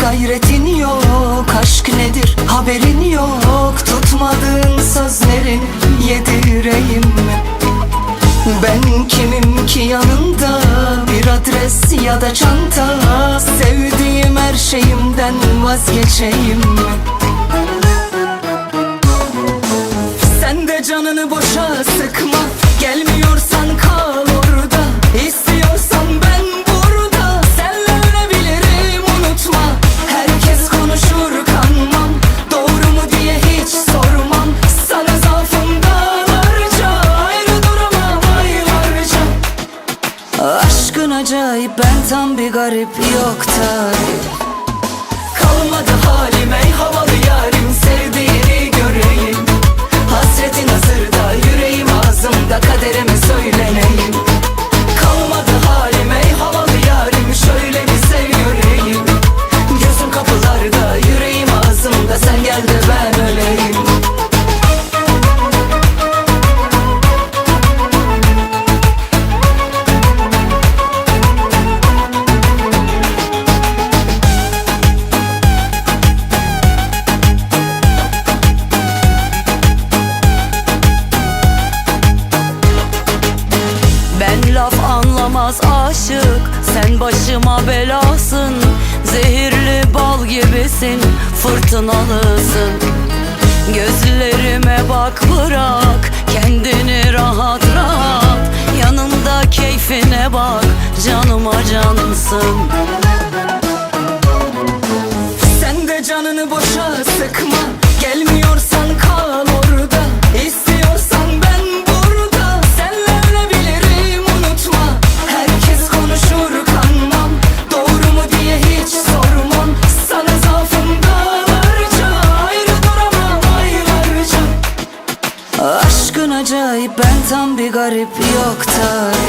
Gayretin yok, aşk nedir haberin yok Tutmadığın sözlerin yedireğim mi? Ben kimim ki yanında bir adres ya da çanta. Sevdiğim her şeyimden vazgeçeyim? Sen de canını boşa sıkma. Gelmiyorsan garip yok tarif Kalmadı halim anlamaz aşık. Sen başıma belasın. Zehirli bal gibisin. Fırtınalısın. Gözlerime bak bırak. Kendini rahat rahat. Yanında keyfine bak. Canıma cansın. Sen de canını boşa sıkma acayip ben tam bir garip yok tarif